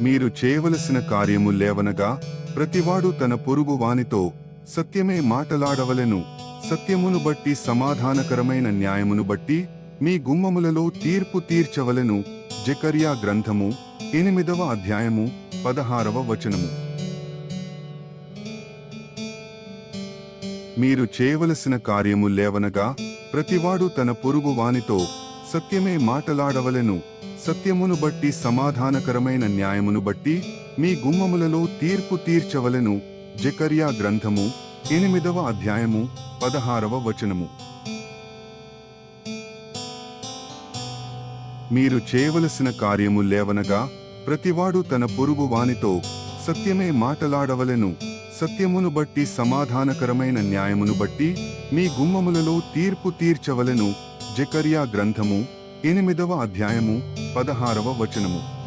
మీరు చేయవలసిన కార్యము లేవనగా ప్రతివాడు తన పొరుగు వానితో సత్యమే మాటలాడవలెను. సత్యమును బట్టి సమాధానకరమైన న్యాయమును బట్టి మీ గుమ్మములలో తీర్పు తీర్చవలెను. జకర్యా గ్రంథము ఎనిమిదవ అధ్యాయము పదహారవ వచనము. మీరు చేయవలసిన కార్యము లేవనగా ప్రతివాడు తన పొరుగు వానితో సత్యమే మాటలాడవలెను. సత్యమును బట్టి సమాధానకరమైన న్యాయమును బట్టి మీ గుమ్మములలో తీర్పు తీర్చవలెను. జకర్యా గ్రంథము ఎనిమిదవ అధ్యాయము పదహారవ వచనము. మీరు చేయవలసిన కార్యము లేవనగా ప్రతివాడు తన పొరుగు వానితో సత్యమే మాటలాడవలెను. సత్యమును బట్టి సమాధానకరమైన న్యాయమును బట్టి మీ గుమ్మములలో తీర్పు తీర్చవలెను. జకర్యా గ్రంథము ఎనిమిదవ అధ్యాయము పదహారవ వచనము.